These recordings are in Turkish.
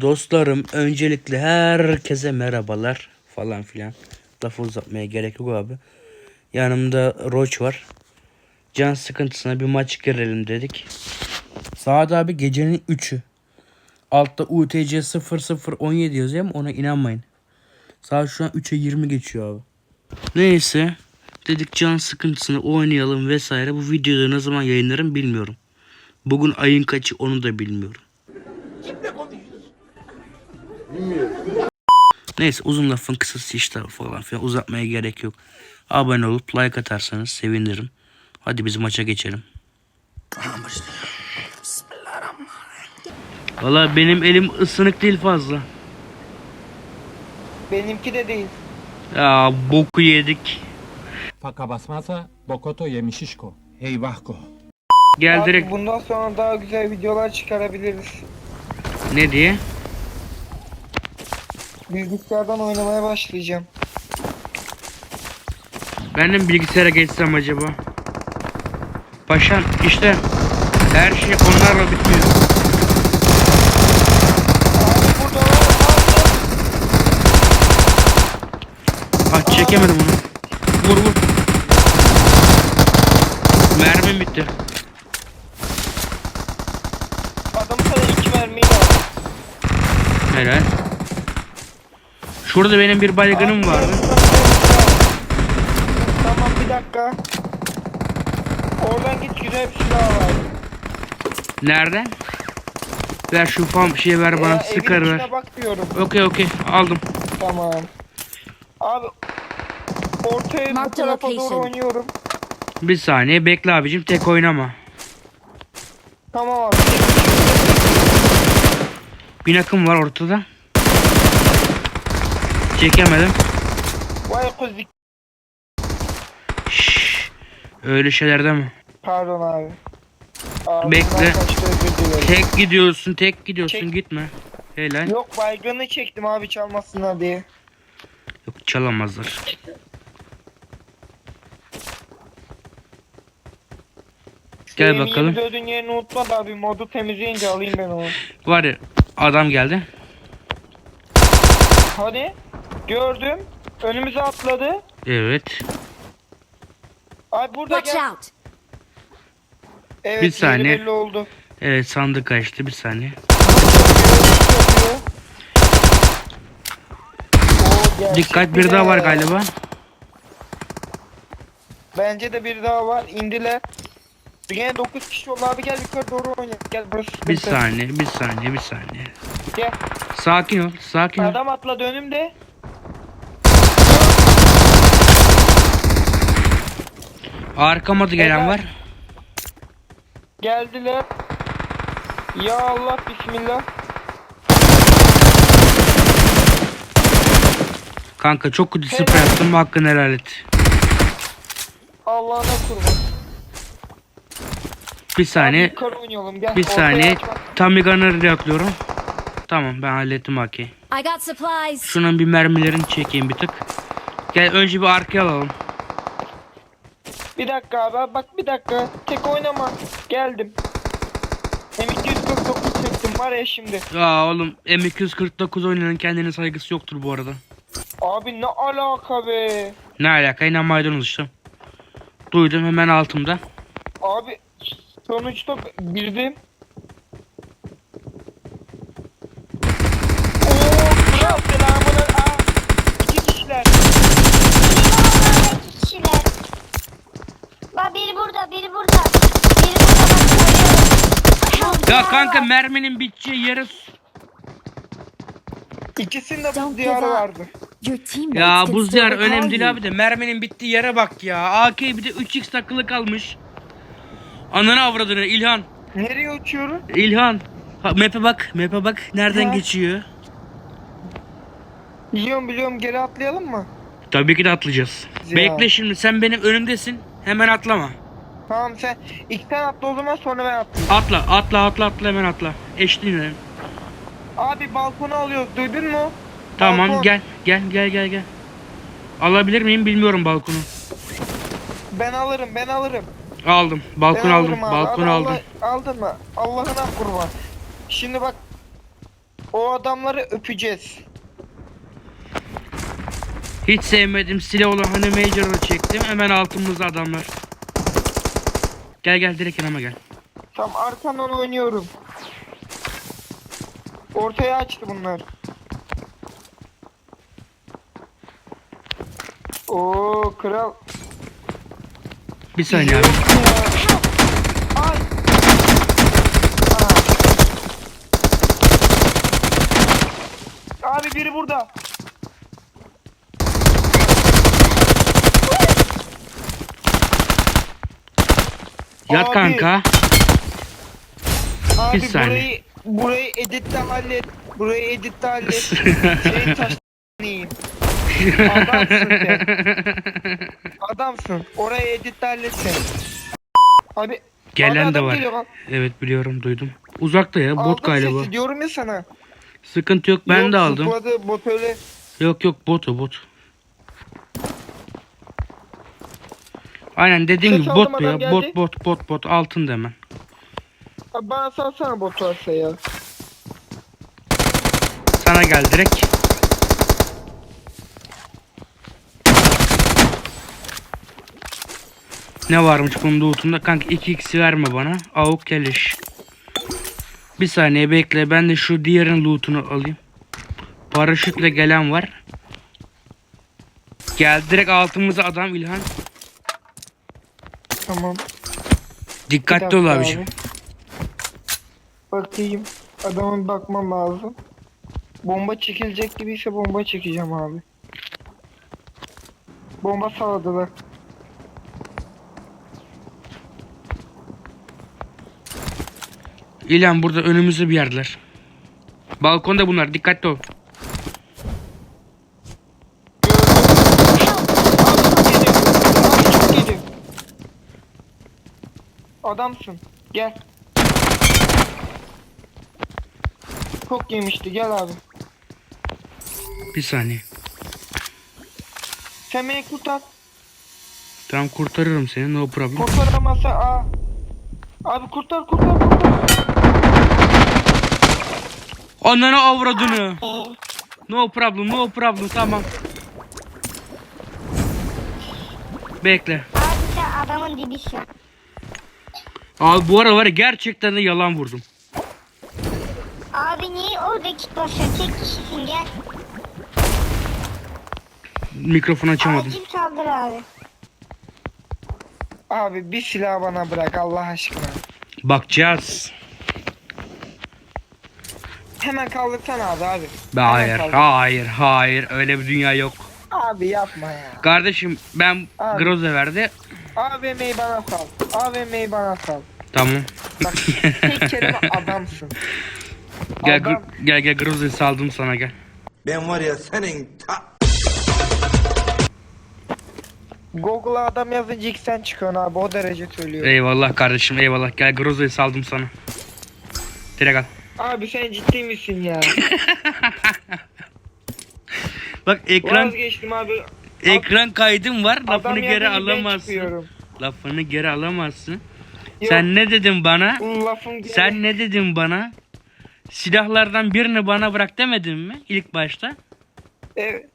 Dostlarım öncelikle herkese merhabalar falan filan. Lafı uzatmaya gerek yok abi. Yanımda Roach var. Can sıkıntısına bir maç girelim dedik. Saat abi gecenin 3'ü. Altta UTC 0017 yazıyor ama ona inanmayın. Saat şu an 3'e 20 geçiyor abi. Neyse. Dedik can sıkıntısını oynayalım vesaire. Bu videoyu ne zaman yayınlarım bilmiyorum. Bugün ayın kaçı onu da bilmiyorum. Neyse uzun lafın kısası işte falan filan uzatmaya gerek yok. Abone olup like atarsanız sevinirim. Hadi biz maça geçelim. Valla benim elim ısınık değil fazla. Benimki de değil. Ya boku yedik. Paka basmazsa Bokoto yemişişko. Eyvahko. Gel Abi direkt bundan sonra daha güzel videolar çıkarabiliriz. ne diye? Bilgisayardan oynamaya başlayacağım. Ben de mi bilgisayara geçsem acaba? Paşam işte her şey onlarla bitmiyor. Ah çekemedim onu. Vur vur. Mermim bitti. Adam sana iki mermiyi aldı. Helal. Şurada benim bir baygınım vardı. Tamam bir dakika. Oradan git güzel bir silah var. Nerede? Ver şu fam şey ver bana Ee, sıkar ver. bak diyorum. Okey okey aldım. Tamam. Abi ortaya bu tarafa doğru oynuyorum. Bir saniye bekle abicim tek oynama. Tamam abi. Bir nakım var ortada. Çekemedim. Vay kuzik. Şşş. Öyle şeyler deme. Pardon abi. Ağzımdan Bekle. kaçtı, özür dilerim. Tek gidiyorsun tek gidiyorsun Çek. gitme. Helal. Yok baygını çektim abi çalmasınlar diye. Yok çalamazlar. Gel Benim bakalım. 24'ün yerini unutma da abi modu temizleyince alayım ben onu. Var ya adam geldi. Hadi. Gördüm. Önümüze atladı. Evet. Abi burada Watch gel. out! Evet, Bir yeri saniye. belli oldu. Evet sandık açtı bir saniye. Yapıyor. Oo, gerçek Dikkat bir daha var de. galiba. Bence de bir daha var. İndiler. Yine 9 kişi oldu abi gel yukarı doğru oynayalım. Gel burası Bir sıkıntı. saniye bir saniye bir saniye. Gel. Sakin ol sakin ol. Adam atladı önümde. Arkama da gelen var. Geldiler. Ya Allah bismillah. Kanka çok kötü sprey yaptım hakkını helal et. Allah'ına kurban. Bir saniye Yukarı oynayalım gel. bir Ortaya saniye. açma. Tam bir gunner'ı atlıyorum. Tamam ben hallettim haki. I got supplies. Şunun bir mermilerini çekeyim bir tık. Gel önce bir arkaya alalım. Bir dakika abi bak bir dakika. Tek oynama. Geldim. M249 çektim var ya şimdi. Ya oğlum M249 oynayanın kendine saygısı yoktur bu arada. Abi ne alaka be. Ne alaka inanmaydınız işte. Duydum hemen altımda. Abi sonuçta girdim. Oo kral selamını. Aa, iki kişiler. İki kişiler. Biri burada, biri burada. Biri burada bak görüyorum. Ya kanka merminin biteceği yere s- İkisinde bu Don't diyarı give up. vardı. Your teammates Ya can buz still diyar recall önemli değil abi de merminin bittiği yere bak ya. AK bir de 3x takılı kalmış. Ananı avradını İlhan. Nereye uçuyorum? İlhan. Ha, map'e bak map'e bak nereden Ha. geçiyor. Biliyorum biliyorum geri atlayalım mı? Tabii ki de atlayacağız. Ya. Bekle şimdi sen benim önümdesin. Hemen atlama. Tamam sen ilk sen atla o zaman sonra ben atlayayım. Atla atla atla atla hemen atla. Eşliğine. Abi balkona alıyoruz duydun mu? Tamam Balkon. gel gel gel gel gel. Alabilir miyim bilmiyorum balkonu. Ben alırım ben alırım. Aldım. Ben Balkon aldım. alırım abi. Balkon Hadi aldım. Allah- aldın mı? Allah'ına kurban. Şimdi bak O adamları öpeceğiz. Hiç sevmedim. Silah olan hani Major'ı çektim. Hemen altımızda adamlar. Gel gel direkt yanıma gel. Tam arkandan oynuyorum. Ortaya açtı bunlar. Oo kral. Bir saniye abi. Ay. Aa. Abi biri burada. Yat Abi. kanka. Abi Bir saniye. burayı burayı editte hallet. Burayı editte hallet. Senin taş yiyeyim. Adamsın sen. Adamsın. Orayı editte hallet sen. Abi Gelen abi de adam var. geliyor. Evet biliyorum duydum. Uzakta ya bot Aldım galiba. sesi diyorum ya sana. Sıkıntı yok ben Yok, de aldım. zıpladı, bot öyle. Yok yok bot o bot. Aynen dediğim Ses gibi bot bu ya. adam geldi. Bot bot bot bot altında hemen. Abi bana salsana bot varsa ya. Sana gel direkt. Ne varmış bunun lootunda? Kanka 2x verme bana. Avuk keleş. Bir saniye bekle. Ben de şu diğerin lootunu alayım. Paraşütle gelen var. Gel direkt altımıza adam İlhan. Tamam. Dikkatli ol abi. abiciğim. Bakayım. Adama bir bakmam lazım. Bomba çekilecek gibiyse bomba çekeceğim abi. Bomba salladılar. İlhan burada önümüzde bir yerler. Balkonda bunlar. Dikkatli ol. Adamsın. Gel. Çok yemişti. Gel abi. Bir saniye. Sen beni kurtar. Tamam kurtarırım seni. No problem. Kurtaramazsa aa. Abi kurtar kurtar kurtar. Ananı avradını. No problem, no problem. Tamam. Bekle. Abi sen adamın dibisin. Abi bu ara var ya gerçekten de yalan vurdum. Abi niye orada kit basıyorsun? Tek kişisin gel. Mikrofonu açamadım. Acil saldır abi. Abi bir silah bana bırak Allah aşkına. Bakacağız. Hemen kaldırsana abi abi. Hemen hayır, kaldır. hayır, hayır. Öyle bir dünya yok. Abi yapma ya. Kardeşim ben Abi. Groza verdi. AVM'yi bana sal. AVM'yi bana sal. Tamam. Bak tek kelime adamsın. Gel Adam- gel gel Groza'yı saldım sana gel. Ben var ya senin ta... Google'a adam yazınca ilk sen çıkıyorsun abi o derece söylüyorum. Eyvallah kardeşim eyvallah. Gel Groza'yı saldım sana. Direkt al. Abi sen ciddi misin ya? Bak ekran Vazgeçtim abi. ekran kaydım var. Lafını Adam geri yazınca ben alamazsın. çıkıyorum. Lafını geri alamazsın. Sen ne dedin bana? Lafım geri- Sen ne dedin bana? Silahlardan birini bana bırak demedin mi ilk başta? Evet.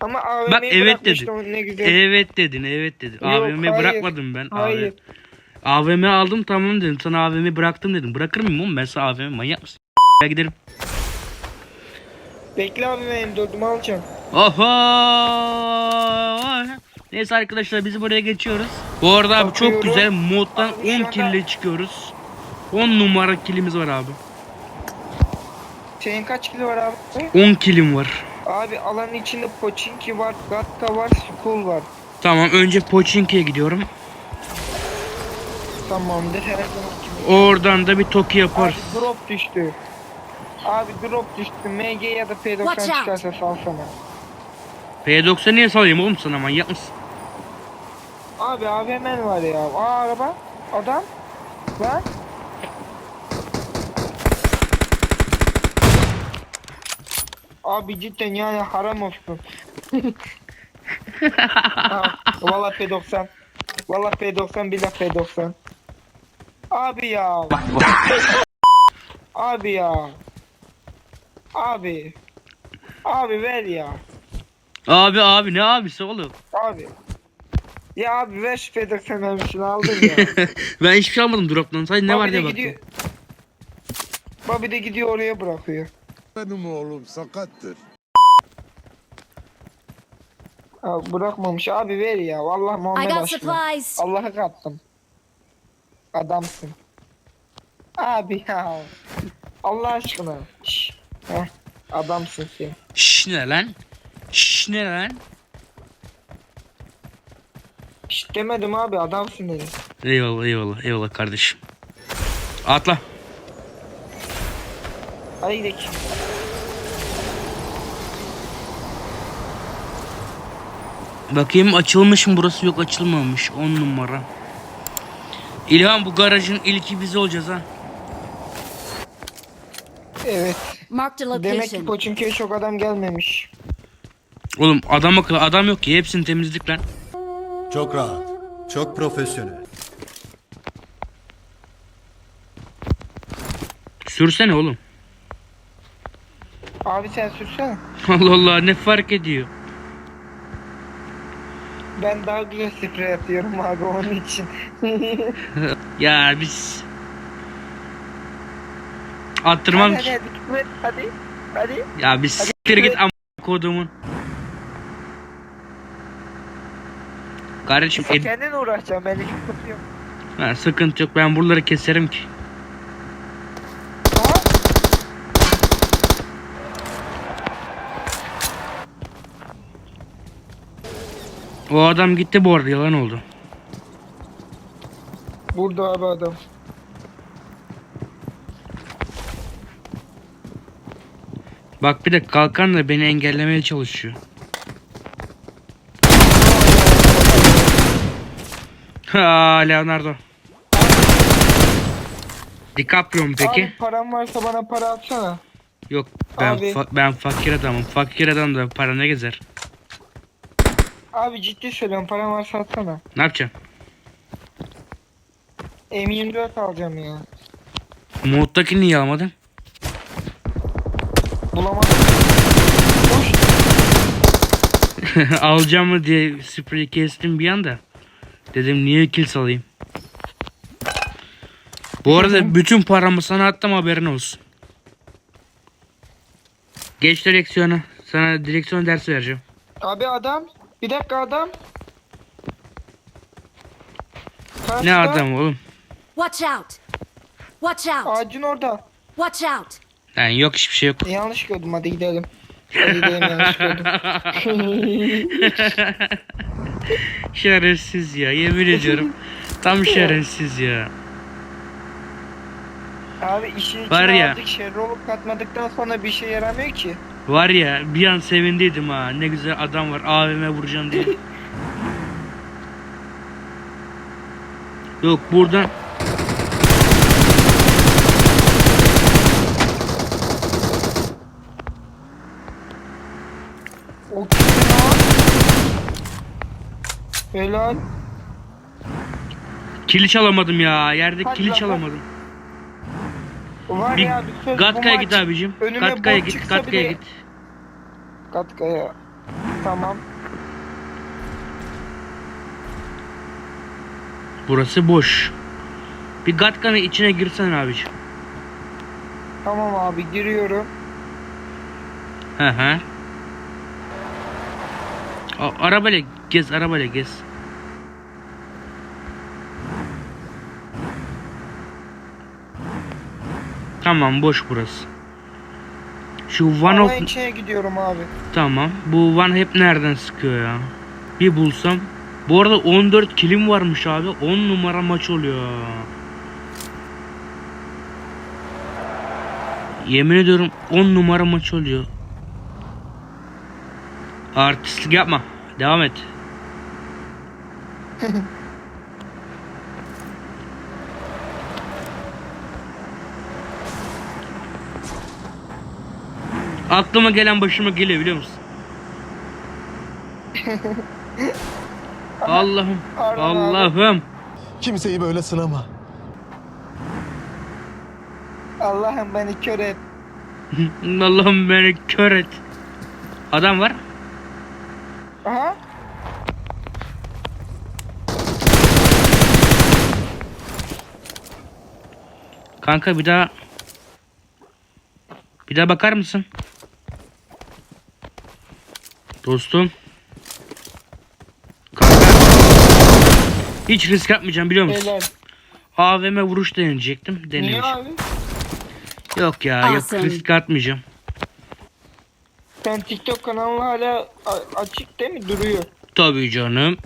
Ama AVM'yi Bak evet dedin. Ne güzel. Evet dedin, evet dedin. Yok, AVM'yi hayır. bırakmadım ben. Hayır. AVM aldım tamam dedim. Sana AVM bıraktım dedim. Bırakır mıyım oğlum ben sana AVM manyak mısın? Ya gidelim. Bekle abi benim dördümü alacağım. Oho! Neyse arkadaşlar biz buraya geçiyoruz. Bu arada abi çok güzel moddan Abi şu 10 anda- kille çıkıyoruz. 10 numara kilimiz var abi. Senin kaç kilo var abi? 10 kilim var. Abi alanın içinde Pochinki var, Gatka var, Skull var. Tamam önce Pochinki'ye gidiyorum. Tamamdır her zaman gibi. Oradan da bir Toki Abi yaparız. drop düştü. Abi drop düştü. MG ya da Watch P90 out. çıkarsa salsana. P90 niye salayım oğlum sana manyak mısın? Abi hemen var ya. Aa araba. Adam. Lan. Abi cidden yani haram olsun. Aa, Valla P90. Valla P90 billah P90. Abi ya. Abi ya. Abi. Abi ver ya. Abi abi ne abisi oğlum? Abi. Ya abi ver şu Pedersen mermisini aldın ya. ben hiçbir şey almadım drop'tan. Sadece ne Bobby var de diye baktım. gidiyor- Bobby de gidiyor oraya bırakıyor. Benim oğlum sakattır. Abi bırakmamış abi ver ya. Vallahi I Muhammed got aşkına. supplies. Allah'a kattım. Adamsın. Abi ya. Allah aşkına. Şş. Heh. Adamsın sen. Şş ne lan? Şş ne lan? Şşt demedim abi adamsın dedim. Eyvallah eyvallah eyvallah kardeşim. Atla. Hadi gidelim. Bakayım açılmış mı burası yok açılmamış 10 numara. İlhan bu garajın ilki biz olacağız ha. Evet. Marked a Demek ki. Koçinki'ye çok adam gelmemiş. Oğlum adam akıllı adam yok ki hepsini temizlik lan. Çok rahat, çok profesyonel. Sürsene oğlum. Abi sen sürsene. Allah Allah ne fark ediyor. Ben daha güzel sprey atıyorum abi onun için. Ya biz attırmam hadi, ki. hadi, hadi, hadi, hadi. Ya biz siktir git am kodumun. Kardeşim ed- Kendin uğraşacağım ben sıkıntı yok. ha, sıkıntı yok ben buraları keserim ki. O adam gitti bu arada yalan oldu. Burada abi adam. Bak bir de kalkan da beni engellemeye çalışıyor. Ha Leonardo. DiCaprio mu peki? Abi param varsa bana para atsana. Yok ben Abi. fa- ben fakir adamım. Fakir adam da para ne gezer? Abi ciddi söylüyorum param varsa atsana. Ne yapacaksın? M24 alacağım ya. Mod'daki niye almadın? Bulamadım. Boş. Alacağım mı diye spreyi kestim bir anda. Dedim niye kill salayım. Bu arada bütün paramı sana attım haberin olsun. Geç direksiyona. Sana direksiyon dersi vereceğim. Abi adam. Bir dakika adam. Ne Karşıda, adam oğlum? Watch out. Watch out. Ağacın orada. Watch out. Yani yok hiçbir şey yok. E, yanlış gördüm hadi gidelim. Hadi gidelim yanlış gördüm. Şerefsiz ya yemin ediyorum. Tam şerefsiz ya. Abi işin içine Var ya. aldık şey robot katmadıktan sonra bir şey yaramıyor ki. Var ya bir an sevindiydim ha. Ne güzel adam var AVM vuracağım diye. Yok buradan O kim lan? Helal. kili çalamadım ya. Yerde Hadi kili lan, çalamadım. Var Bir ya bir söz bu Gatka'ya maç git abicim. önüme Gatka'ya git. çıksa Gatka'ya bile- git. Gatka'ya. Tamam. Burası boş. Bir Gatka'nın içine girsen abicim. Tamam abi giriyorum. Hı hı. A- Arabayla gez, arabayla gez. Tamam boş burası. Şu Ama of gidiyorum abi. tamam. Bu One hep nereden sıkıyor ya? Bir bulsam. Bu arada 14 kilim varmış abi. 10 numara maç oluyor. Yemin ediyorum 10 numara maç oluyor. Artistlik yapma. Devam et. Aklıma gelen başıma geliyor biliyor musun? Allah'ım. Pardon abi. Allah'ım. Kimseyi böyle sınama. Allah'ım beni kör et. Allah'ım beni kör et. Adam var. Aha. Kanka bir daha bir daha bakar mısın? Dostum. Kanka. Hiç risk yapmayacağım biliyor musun? Helal. AVM vuruş deneyecektim. Niye Denemiş. abi? Yok ya yok Awesome. risk atmayacağım. Sen TikTok kanalın hala a- açık değil mi? Duruyor. Tabii canım.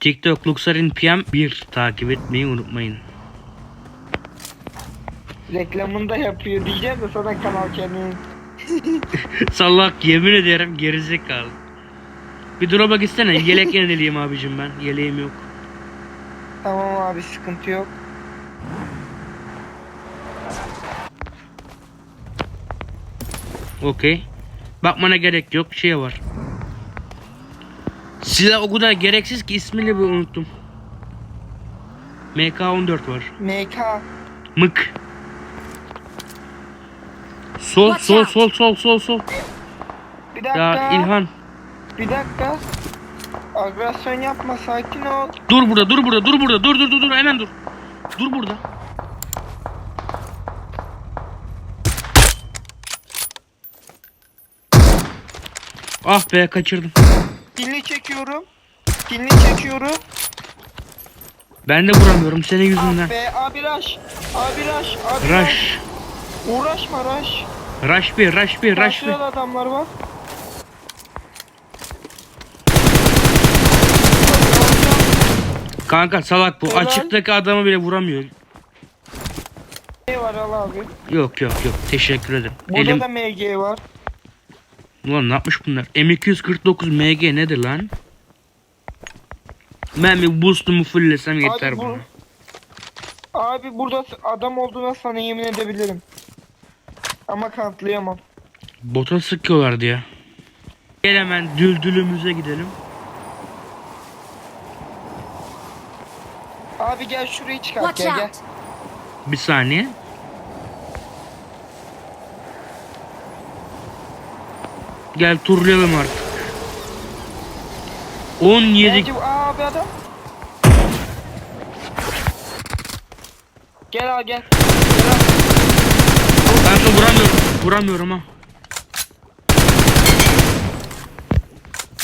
TikTok Luxar'ın PM 1 takip etmeyi unutmayın. Reklamını da yapıyor diyeceğim de sana kanal kendini. Salak yemin ederim gerizekalı. Bir drop'a gitsene. Yelek yenileyim abicim ben. Yeleğim yok. Tamam abi sıkıntı yok. Okey. Bakmana gerek yok. Şey var. Silah o kadar gereksiz ki ismini bir unuttum. MK14 var. MK. Mık. Sol sol sol sol sol sol. Bir dakika. Ya İlhan. Bir dakika. Agresyon yapma sakin ol. Dur burada dur burada dur burada dur dur dur dur hemen dur. Dur burada. Ah be kaçırdım. Dilini çekiyorum. Dilini çekiyorum. Ben de vuramıyorum senin yüzünden. Ah be abi rush. Abi rush. Abi Rush. Uğraşma rush. Rush bir rush bir rush bir. Adamlar var. Kanka salak bu. Helal. Açıktaki adamı bile vuramıyor. Ne var al abi. Yok yok yok. Teşekkür ederim. Burada Elim... da MG var. Ulan ne yapmış bunlar? M249 MG nedir lan? Ben bir boost'umu fulllesem yeter Abi bu- bana. Abi burada adam olduğuna sana yemin edebilirim. Ama kanıtlayamam. Bota sıkıyorlardı ya. Gel hemen düldülümüze gidelim. Abi gel şurayı çıkart Watch gel gel. out! Bir saniye. Gel turlayalım artık. 17 Bence bu- Aa abi adam. Gel abi gel. Gel abi. Kanka vuramıyorum. Vuramıyorum ha.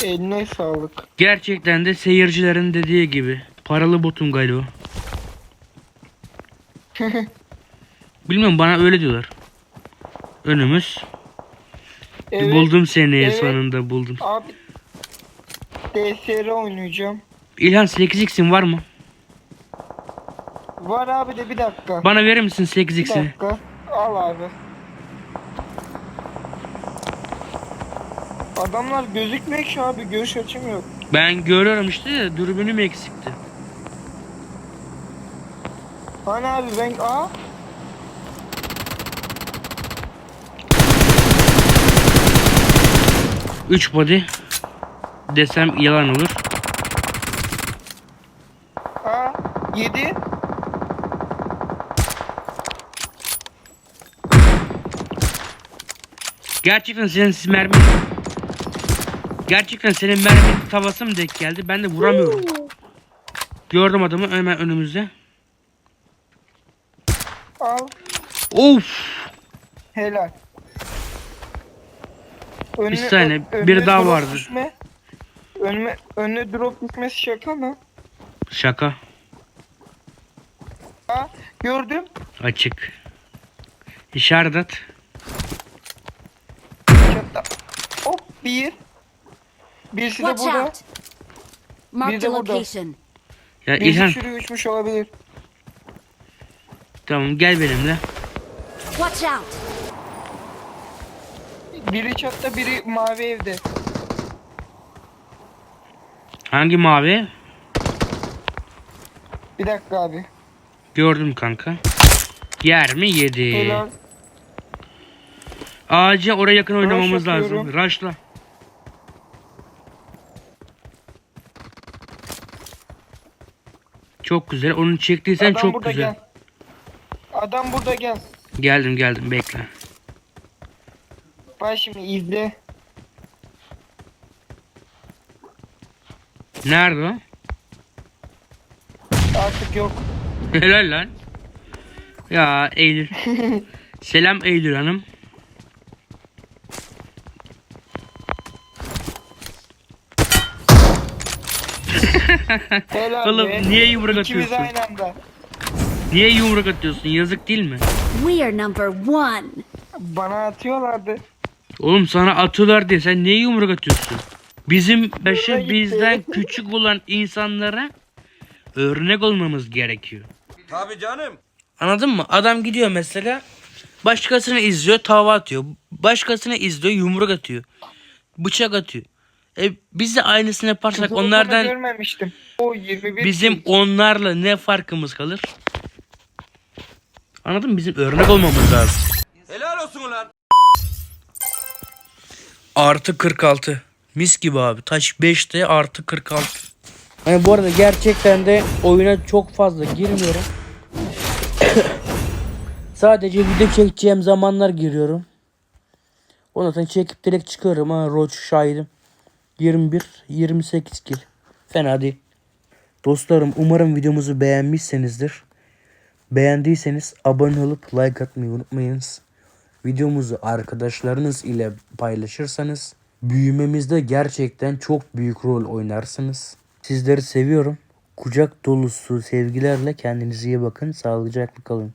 Eline sağlık. Gerçekten de seyircilerin dediği gibi. Paralı botum galiba. Bilmiyorum bana öyle diyorlar. Önümüz. Evet. Buldum seni evet. sonunda buldum. Abi DSR oynayacağım. İlhan 8x'in var mı? Var abi de bir dakika. Bana verir misin bir 8x'ini? dakika. Al abi. Adamlar gözükmüyor ki abi görüş açım yok. Ben görüyorum işte de dürbünüm eksikti. Hani abi ben aa 3 body desem yalan olur. aa 7 Gerçekten senin mermin Gerçekten senin mermin tavası mı denk geldi? Ben de vuramıyorum. Gördüm adamı hemen önümüzde. Al Of! helal. Önüne, saniye, ö- biri önüne daha vardı. düşme. Önüme, önüne drop düşmesi şaka mı? Şaka. Aa gördüm. Açık. İşaret at. Çatta. Hop bir. Birisi de Watch burada. out! Marked de a burada. location. Ya Birisi İlhan uçmuş olabilir. Tamam gel benimle. Watch out! Biri çatta biri mavi evde. Hangi mavi? Bir dakika abi. Gördüm kanka. Yer mi? Yedi. Helal. Acil oraya yakın oynamamız lazım. yapıyorum. Rush'la. Çok güzel. Onu çektiysen Adam çok burada güzel. gel. Adam burada gel. Geldim geldim bekle. Bak şimdi izle. Nerede o? Artık yok. Helal lan. Ya Eylül. Selam Eylül Hanım. Helal Oğlum be. niye yumruk İkimiz atıyorsun? aynı anda. Niye yumruk atıyorsun? Yazık değil mi? We are number one. Bana atıyorlardı. Oğlum sana atıyorlar diye sen niye yumruk atıyorsun? Bizim başı bizden küçük olan insanlara örnek olmamız gerekiyor. Tabii canım. Anladın mı? Adam gidiyor mesela başkasını izliyor tava atıyor. Başkasını izliyor yumruk atıyor. Bıçak atıyor. E biz de aynısını yaparsak onlardan görmemiştim. O 21 bizim onlarla ne farkımız kalır? Anladın mı? Bizim örnek olmamız lazım. Helal olsun ulan. Artı 46. Mis gibi abi. Taş 5'te artı 46. Yani bu arada gerçekten de oyuna çok fazla girmiyorum. Sadece video çekeceğim zamanlar giriyorum. Ondan sonra çekip direkt çıkarım ha. Roach şahidim. 21, 28 kill. Fena değil. Dostlarım umarım videomuzu beğenmişsinizdir. Beğendiyseniz abone olup like atmayı unutmayınız. Videomuzu arkadaşlarınız ile paylaşırsanız büyümemizde gerçekten çok büyük rol oynarsınız. Sizleri seviyorum. Kucak dolusu sevgilerle kendinize iyi bakın. Sağlıcakla kalın.